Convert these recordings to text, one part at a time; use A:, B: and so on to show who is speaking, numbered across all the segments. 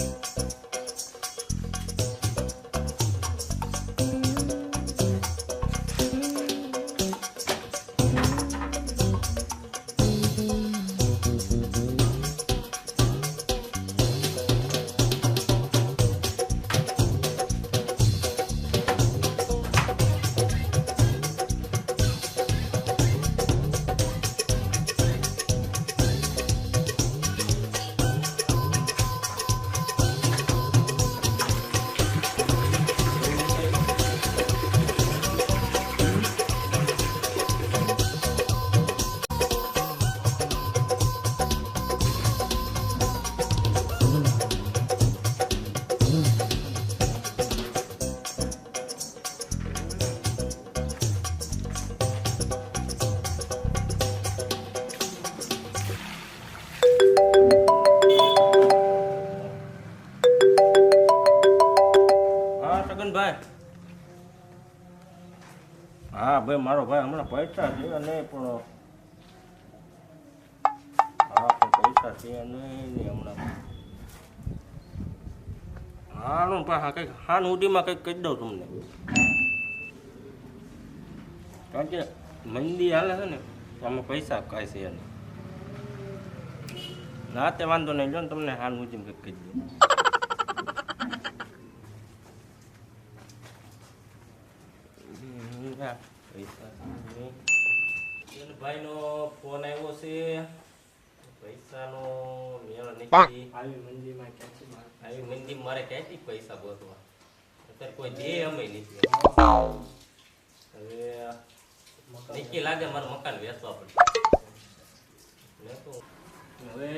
A: Thank you. ભાઈ, મારો ભાઈ હમણાં પૈસા છે નહીં પણ પૈસા છે નહીં હમણાં. હાનું હા કંઈક હાન ઉડીમાં કંઈક કહી દઉં તમને. કારણ કે મંદી હાલે છે ને અમે પૈસા કાંઈ છે ના, તે વાંધો નહીં. જો ને તમને હાન ઉડીમાં કંઈક કહી દઉં હમ, પૈસા ભાઈ નો ફોન આવ્યો છે. પૈસાનો મેળ નથી.
B: આવી મંદિરમાં ક્યાંથી મારે?
A: આવી મંદી મારે ક્યાંથી પૈસા ગોતવા? અત્યારે કોઈ દે અમે નથી. હવે નક્કી લાગે મારે મકાન વેચવા પડશે હવે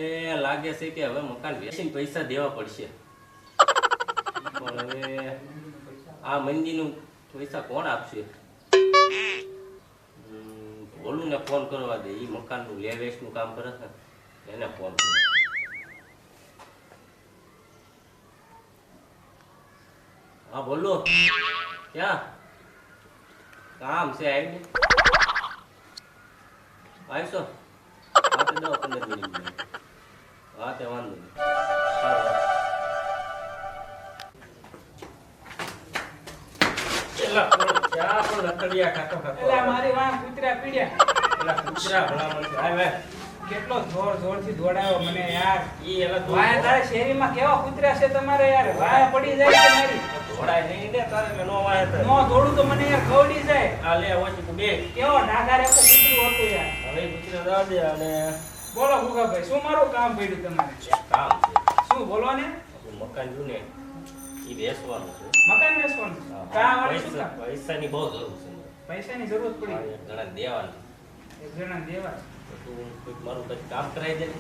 A: લાગે છે કે હવે મકાન વેચીને પૈસા દેવા પડશે. પણ હવે આ મંદીનું પૈસા કોણ આપશે? હમ, ફોન કરવા દે એ મકાનનું લે વેચનું કામ કરે છે. એને ફોન કરો. હા બોલો. ક્યાં? કામ છે આવી આવશો? હા. એલા પણ ક્યાં ખાતો ખાતો
B: એટલે મારી વાં કૂતરા પીડ્યા.
A: એલા કૂતરા ભલામણ છે આવે
B: કેટલો જોર જોરથી દોડાયો મને યાર.
A: ઈ એલા
B: વાય તારા શેરીમાં કેવા કૂતરા છે તમારે યાર? વાય પડી જાય મારી.
A: ધોડાય નહીં દે તારે મેં નો વાય તો
B: નો દોડું તો મને યાર ખવડી જાય.
A: આ લે ઓછી
B: કેવો રેકો કૂતરું હતું યાર.
A: હવે કૂતરા દવા દે અને
B: બોલો ભાઈ શું મારું કામ પડ્યું તમારે?
A: કામ છે.
B: શું બોલો ને?
A: મકાન રહ્યું ને ઈ વેચવાનું છે
B: મકાન વેચવાનું કામ વાળી શું
A: પૈસા
B: કામ
A: પૈસાની બહુ જરૂર છે મને.
B: પૈસાની જરૂરત પડી
A: મારે એક જણાને દેવાનું
B: એક જણા દેવા
A: તો તું કોઈક મારું કંઈક કામ કરાવી દે ને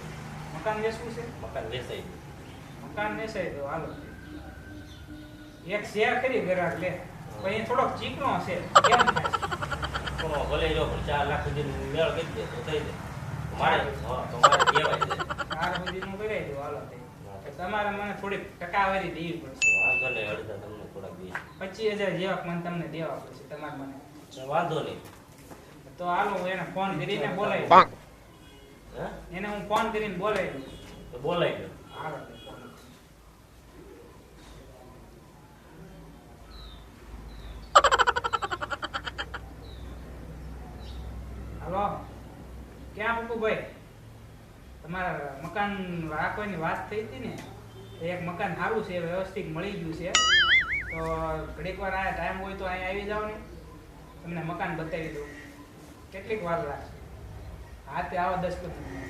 B: મકાન વેચવું છે
A: મકાન વેચાઈ દે
B: મકાન વેચાય તો હાલો એક શેર કરી ગ્રાહક લે પછી થોડોક ચીકણો છે કેમ થાય
A: પણ ભલે જો પણ ચાર લાખ સુધી મેળ કરી દે તો થઈ જાય તો મારે હા તો મારે કહેવાય છે
B: ચાર સુધીનું કરાવી દો હાલો તે તો તમારે મને થોડીક ટકાવારી દેવી પડશે.
A: વાંધો નહીં અડધા તમને થોડાક દે
B: પચીસ હજાર જેવા મને તમને દેવા પડશે તમારે મને.
A: વાંધો નહીં.
B: તો હાલો હું એને ફોન કરીને બોલાવી
A: હે?
B: એને હું ફોન કરીને બોલાવી દઉં.
A: તો બોલાવી દઉં
B: હાલો. ક્યાં. હાલો. ક્યાં પપ્પુભાઈ તમારા મકાન રાખવાની વાત થઈ હતી ને, એક મકાન સારું છે, વ્યવસ્થિત મળી ગયું છે. તો ઘડીક વાર આ ટાઈમ હોય તો અહીંયા આવી જાઓ ને. તમને મકાન બતાવી દઉં. કેટલીક વાર લાગશે. હા તે આવો દસ પછી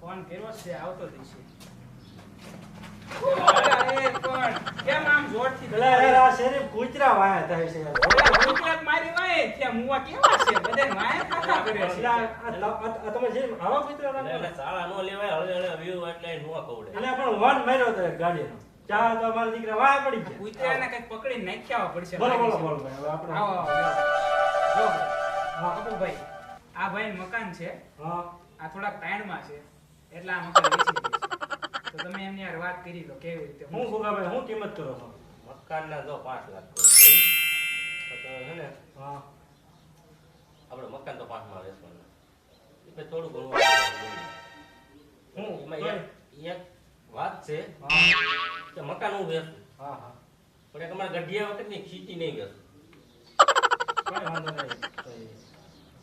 B: ફોન કર્યો છે, આવતો જ છે અરે પણ કેમ આમ
C: આ ને? ચા તો દીકરા વાયા પડી ગયા
B: કૂતરાને કંઈક પકડી નાખ્યા પડશે
C: ભાઈ
B: આ ભાઈ મકાન છે
C: હા
B: આ થોડાક તાણમાં છે એટલે આ મકાન તો તમે એમની યાર વાત કરી લો કેવી રીતે
C: હું ભૂગાભાઈ હું કિંમત કરો છો?
A: મકાન ના જો પાંચ લાખ કરો તો હે ને?
C: હા.
A: આપણે મકાન તો પાંચમાં વેચવાના એટલે થોડું ઘણું
C: હું?
A: એમાં એક એક વાત છે કે મકાન હું વેચું.
C: હા હા.
A: પણ એક અમારા ગઢિયા વખતની ખીચી નહીં વેચું.
C: કાંઈ વાંધો નહીં.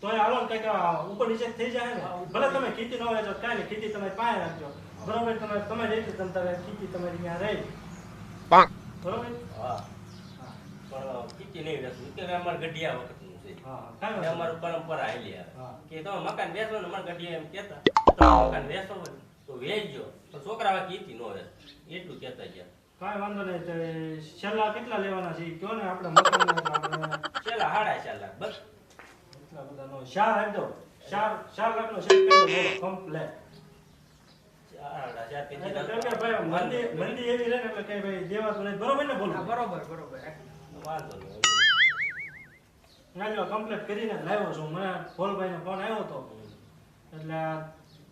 C: તોય હાલો ને કંઈક ઉપર નીચે થઈ જાય ને? ભલે તમે ખેતી ન વેચો કાંઈ નહીં ખેતી તમે પાસે રાખજો. બરોબર તમે તમે જઈશું તમે તારે ખેતી તમારી ત્યાં રહી બરોબર?
A: હા. પણ નહીં અમારા ગઢિયા વખતનું છે.
C: હા કાંઈ
A: એ
C: વાંધો
A: અમારું પરંપરા હાલી આવે. કે તમે મકાન વેચો ને અમારા ગઢિયા એમ કહેતા. તમે મકાન વેચો ને તો વેચજો. તો છોકરા કીધી ન વેચ એટલું કહેતા ગયા.
C: કાંઈ વાંધો નહીં તો છેલ્લા કેટલા લેવાના છે? કયો ને આપણે આપણે
A: છેલ્લા ચાર લાખ બસ.
C: એટલા બધાનો ચાર આપી દો લાખનો કરી કમ્પ્લેટ
A: કે
C: ભાઈ મંદી મંદી એવી રહે ને એટલે કઈ ભાઈ દેવાતું નહીં બરોબર ને બોલું?
B: બરોબર બરોબર.
A: વાંધો નહીં
C: ના કમ્પ્લીટ કરીને લાવ્યો છું. મને ભોલભાઈનો ફોન આવ્યો હતો એટલે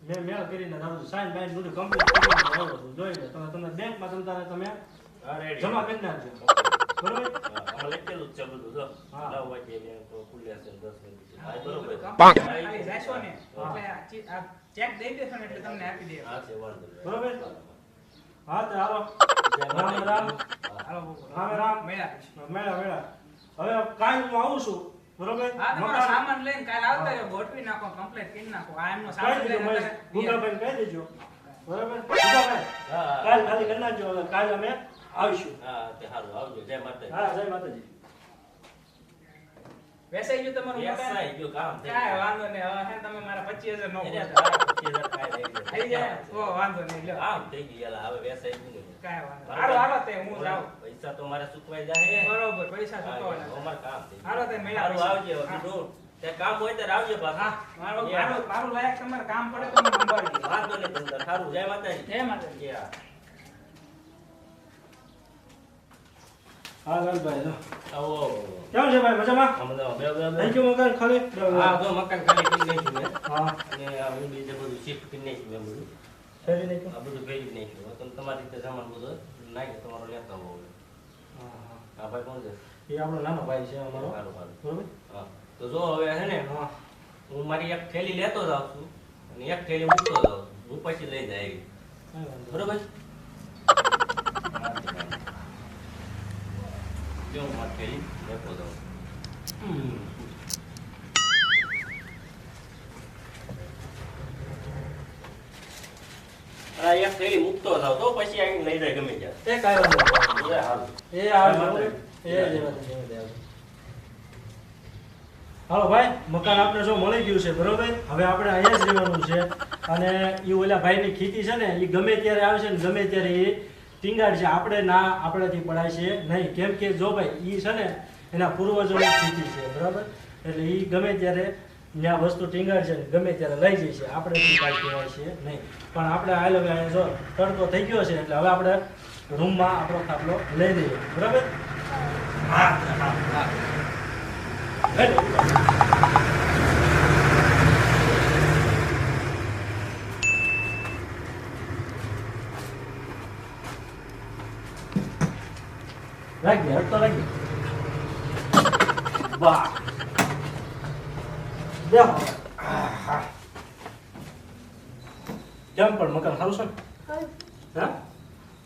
C: મેં મેળ કરીને છું. સાઈન બાઈન બધું કમ્પ્લીટ કરીને લાવ્યો છું. જોઈ લો તમે તમે બેંકમાં તમે તારે તમે જમા કરી નાખજો. હવે હું આવું છું બરોબર
B: હા સામાન લઈને કાલે આવતા રહ્યો ગોઠવી નાખો કમ્પ્લીટ કરી નાખો આ એમનો સામાન લઈને
C: કહી દેજો બરોબર ગુગાભાઈ
A: હા,
C: કાલ ખાલી કરી નાખજો કાલ અમે આવીશું
A: હા, તે સારું, આવજો. જય માતાજી.
C: હા જય માતાજી
B: વેસાઈ ગયું તમારું મકાન
A: વ્યવસાય ગયો, કામ કાય
B: વાંધો ને હવે હે તમે મારા 25000 નો
A: એને
B: બોલતા.
A: તારા પચીસ હજાર કાંઈ લઈ લે.
B: થઈ જાય ઓ વાંધો નહીં લ્યો
A: આમ થઈ ગયું, એલા હવે વેસાઈ ગયું
B: કાય વાંધો. હાલો હાલો તે હું જાઉં
A: પૈસા તો મારે સુકવાઈ જાય
B: બરોબર પૈસા સુકવાના
A: અમાર કામ થઈ.
B: હાલો તે મેલા
A: સારું, આવજે. બીજું, તે કામ હોય ત્યારે આવજો પાછું.
B: હા મારું. મારું મારું લાયક તમારે કામ પડે તો મને સંભાળજો
A: વાંધો નહીં. સારું, જય માતાજી.
B: જય માતાજી
C: હા લાલભાઈ જો.
A: આવો.
C: કેમ છે ભાઈ મજામાં
A: બે, બે,
C: મકાન ખાલી.
A: હા, મકાન ખાલી કરી નાખ્યું મેં.
C: હા
A: અને આ જે બધું shift કરી નાખ્યું મેં બધું.
C: ફેરી નાખ્યું
A: આ બધું ભેગી નાખ્યું. તમે તમારી રીતે સામાન બધો નાખી તમારો લેતા હવે.
C: હા હા
A: ભાઈ કોણ છે?
C: એ આપણો નાનો ભાઈ છે અમારો
A: સારું, સારું.
C: બરોબર
A: હા. તો જો હવે હે ને
C: હા
A: હું મારી એક થેલી લેતો જાઉં છું અને એક થેલી મૂકતો જાઉં છું. હું પછી લઈ જાય એવી.
C: વાંધો નહીં.
A: બરોબર જો હું મારી થેલી લેતો જાઉં હમ. આ એક થેલી મૂકતો જાવ તો પછી આવીને લઈ જાય ગમે ત્યાં
C: એ કાંઈ વાંધો
A: એ હારું.
C: એ આવે
A: જય
C: બરોબર?
A: માતાજી.
C: એ જય માતાજી, જય માતાજી. હાલો ભાઈ મકાન આપણે જો મળી ગયું છે બરોબર હવે આપણે અહીંયા જ રહેવાનું છે અને એ ઓલા ભાઈની ખેતી છે ને એ ગમે ત્યારે આવશે ને ગમે ત્યારે એ ટીંગાડ છે આપણે ના આપણાથી પડાય છે, નહીં. કેમ કે જો ભાઈ એ છે ને, એના પૂર્વજોની સ્થિતિ છે, બરાબર? એટલે એ ગમે ત્યારે ત્યાં વસ્તુ ટીંગાડ છે ને, ગમે ત્યારે લઈ જાય છે. આપણે કહેવાય છે, નહીં. પણ આપણે આ લોકો જો તડકો થઈ ગયો છે, એટલે હવે આપણે રૂમમાં આપણો ખાટલો લઈ દઈએ બરાબર હા હા હા હેલો. રાખી હટ તો રાખી વાહ બેહો આહા. કેમ પણ મકાન સારું છે ને હા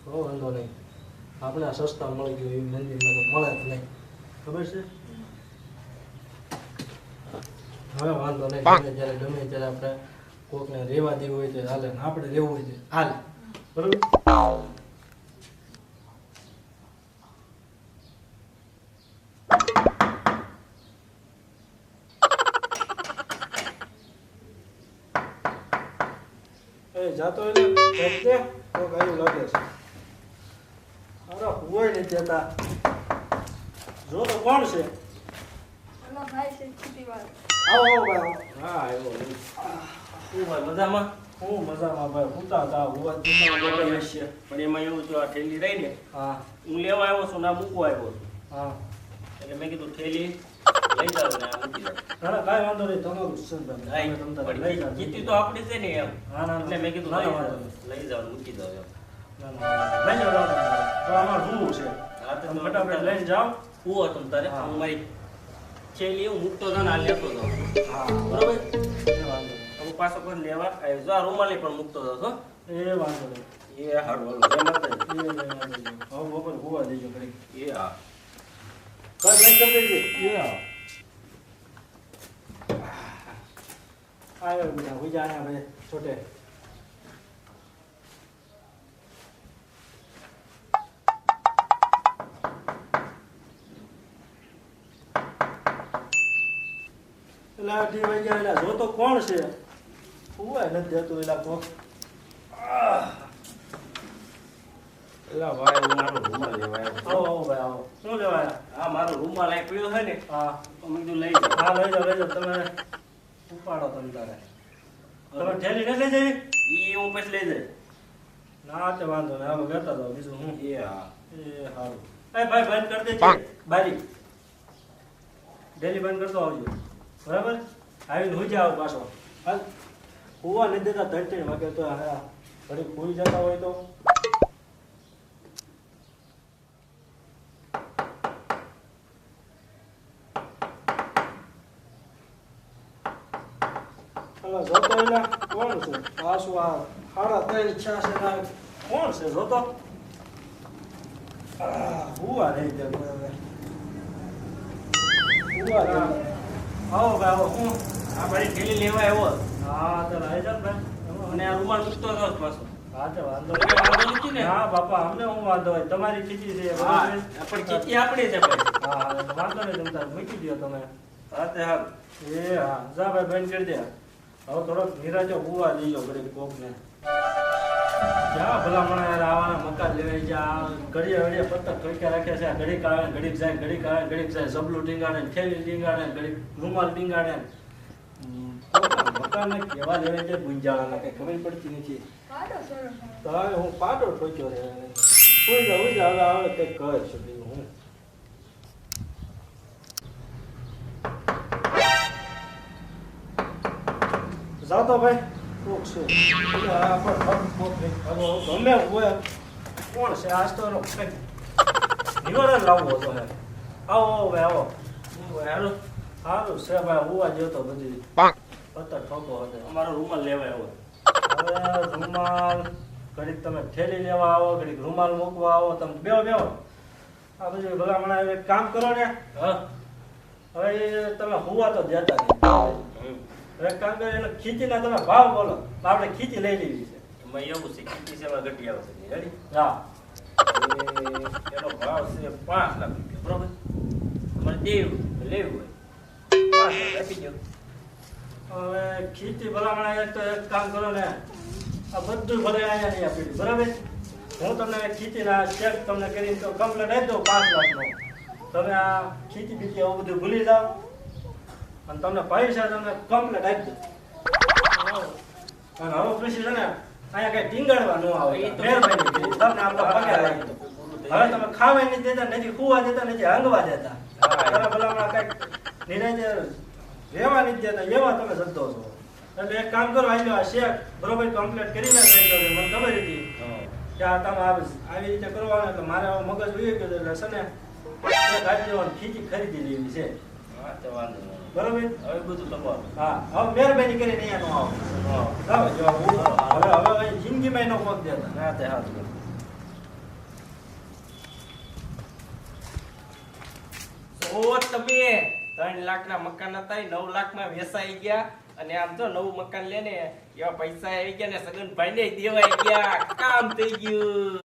C: બહુ વાંધો નહીં. આપણે આ સસ્તા મળી ગયું એવી મંદિરમાં તો મળે જ નહીં. ખબર છે? હવે વાંધો નહીં ગમે ગમે ત્યારે આપણે કોકને રહેવા દેવું હોય તો હાલે આપણે રહેવું હોય તો હાલે. બરોબર? એ જાતો એટલે તો કયું લાગે છે. અરે હોય નહીં દેતા જો તો કોણ છે
D: ઓલો ભાઈ છે ખેતીવાળો.
C: આવો આવો ભાઈ
A: હા આવ્યો શું ભાઈ મજામાં
C: હું મજામાં ભાઈ ઉતા તા હુવા દીકરા
A: છે. પણ એમાં એવું જો આ થેલી રહી ને
C: હા
A: હું લેવા આવ્યો છું ના મૂકવા આવ્યો છું
C: હા
A: એટલે મેં કીધું થેલી લઈ જાવ ને આ મૂકી જાવ
C: ના ના કાંઈ વાંધો નહીં તમારું છે ને તમે.
A: લાઈ, ગઈ.
C: જાઓ.
A: તો આપણી છે ને એમ
C: હા, ના, ના.
A: એટલે મેં કીધું લઈ જાવ જાવ ને મૂકી જાવ એમ
C: ના, ના, વાંધો નહીં. એ
A: હારું માતાજી.
C: એ
A: હા.
C: એ હા. આવ્યો બેટા, હુઈ જા છોટે. એલા અઢી વાગ્યા એટલે જોતો કોણ છે? હુવાય નથી દેતું એલા કોક.
A: એલા ભાઈ હું મારો રૂમાલ લેવા આવ્યો
C: આવો આવો ભાઈ આવો. શું લેવાય?
A: આ મારો રૂમાલ અહીં પડ્યો છે ને
C: હા.
A: તો મેં કીધું લઈ જાઓ
C: હા લઈ જાઓ લઈ જાઓ. તમે ઉપાડો તમે તારે. તમે ઠેલી નથી લઈ જઈ
A: ઈ હું પછી લઈ જઈ
C: ના તે વાંધો નહીં. હવે કરતા જાઓ બીજું હું?
A: એ હા.
C: એ સારું એ ભાઈ બંધ કરી દેજે. બારી. ડેલી બંધ કરતો આવજો. બરાબર? આવીને હુઈ જાવ પાછો. હાલ. હુવા નહીં દેતા ત્રણ ત્રણ વાગે તો હા ઘડીક જતા હોય તો. જોતો કોણ છે? પાછું આ સાડા ત્રણ ઈચ્છા છે કોણ છે? જોતો? આહ, હુવા રહી જાય. હુવા આવો ભાઈ હું
A: આ ભાઈ થેલી લેવા આવ્યો.
C: હા તો જાવ ભાઈ.
A: અને આ રૂમાલ મૂકતો હતો પાછો.
C: હા તો વાંધો
A: વાંધો નથી ને?
C: નહીં હા બાપા અમને હું વાંધો હોય? તમારી ચીચી છે
A: હા પણ ચીચી આપણી છે ભાઈ.
C: હા હા, વાંધો નહીં તમે તાર મૂકી દો તમે.
A: હા તે હારું.
C: એ હા. જા ભાઈ બંધ કરી દે. હવે થોડોક નિરાજો હુવા દઈજો ઘડીક કોકને. ક્યાં ભલામણ યાર આવાના મકાન લેવાઈ જા ઘડીએ ઘડીએ પત્તર ઠોક્યા રાખ્યા છે ઘડીક આવે ઘડીક જાય ઘડીક આવે ને ઘડીક જાય સબલુ ટીંગાડે થેલી ટીંગાડે ઘડીક રૂમાલ ટીંગાડે. મકાનને કેવા લેવાઈ જાય ગુંજાળાના કઈ ખબર પડતી નથી.
D: પાડો સરસ
C: તો હું પાટો ઠોક્યો રે કોઈ જાવ કોઈ જા આવે કંઈક કહે છે હું. જાતો ભાઈ. કોક છે. ગમે હોય કોણ છે? આજ તો એનો નિવારણ લાવવો હતો હે આવો ભાઈ આવો.
A: હારું
C: સારું છે ભાઈ હોવા ગયો તો બધી પત્તર ઠોકો હતો
A: અમારો રૂમાલ લેવા આવ્યો
C: હવે રૂમાલ ઘડીક તમે થેલી લેવા આવો ઘડીક રૂમાલ મૂકવા આવો. તમે બે બેહો. આ બધું ભલામણ કામ કરો ને.
A: હા.
C: હવે તમે હોવા તો દેતા નહીં. હવે એક કામ કરો એને ખીચીના તમે ભાવ બોલો. આપણે ખીચી લઈ લેવી છે.
A: એમાં એવું છે કિંમતી સેવા ઘટી રેડી
C: હા.
A: એનો ભાવ છે પાંચ લાખ રૂપિયા બરોબર? તમારે દેવું લેવું હોય. પાંચ લાખ આપી દો
C: હવે ખીચી ભલામણ એક તો એક કામ કરો ને આ બધું ભલે અહીંયા નહીં આપી બરાબર? હું તમને ખીચીના ચેક તમને કરીને તો કમ્પ્લેટ આપી દઉં પાંચ લાખનો. તમે આ ખીચી બીજી આવું બધું ભૂલી જાઓ. અને તમને પૈસા તમને કમ્પ્લેટ આપી દઉં. અને હવે પછી છે ને અહીંયા કઈ ટીંગાડવા ન આવે. મહેરબાની તમને આપણો પગાર આપી દઉં. હવે તમે ખાવા નથી દેતા નથી ખુવા દેતા નથી હંગવા દેતા. તમે ભલામણ કંઈક નિરાજે રહેવા નથી દેતા એવા તમે શબ્દો છો. એટલે એક કામ કરો આવી આ શેક બરોબર કમ્પ્લીટ કરી નાખજો મને ખબર હતી કે આ તમે આવી રીતે કરવાનું એટલે મારે મગજ ઉઈ ગયો એટલે છે ને દેવાનું ખીચી ખરીદી લેવી છે. બરોબર?
A: હવે બધું તમારું
C: હા હવે મહેરબાની કરીને અહીંયા નો આવો. લાવો જો હું હવે હવે હવે જિંદગીમાં એનો પગ દેતા.
A: હા તે હારું ઓ તમે ત્રણ લાખના મકાન હતા એ નવ લાખમાં વેસાઈ ગયા અને આમ તો નવું મકાન લે ને એવા પૈસા આવી ગયા ને સગનભાઈ ને દેવાઈ ગયા. કામ થઈ ગયું.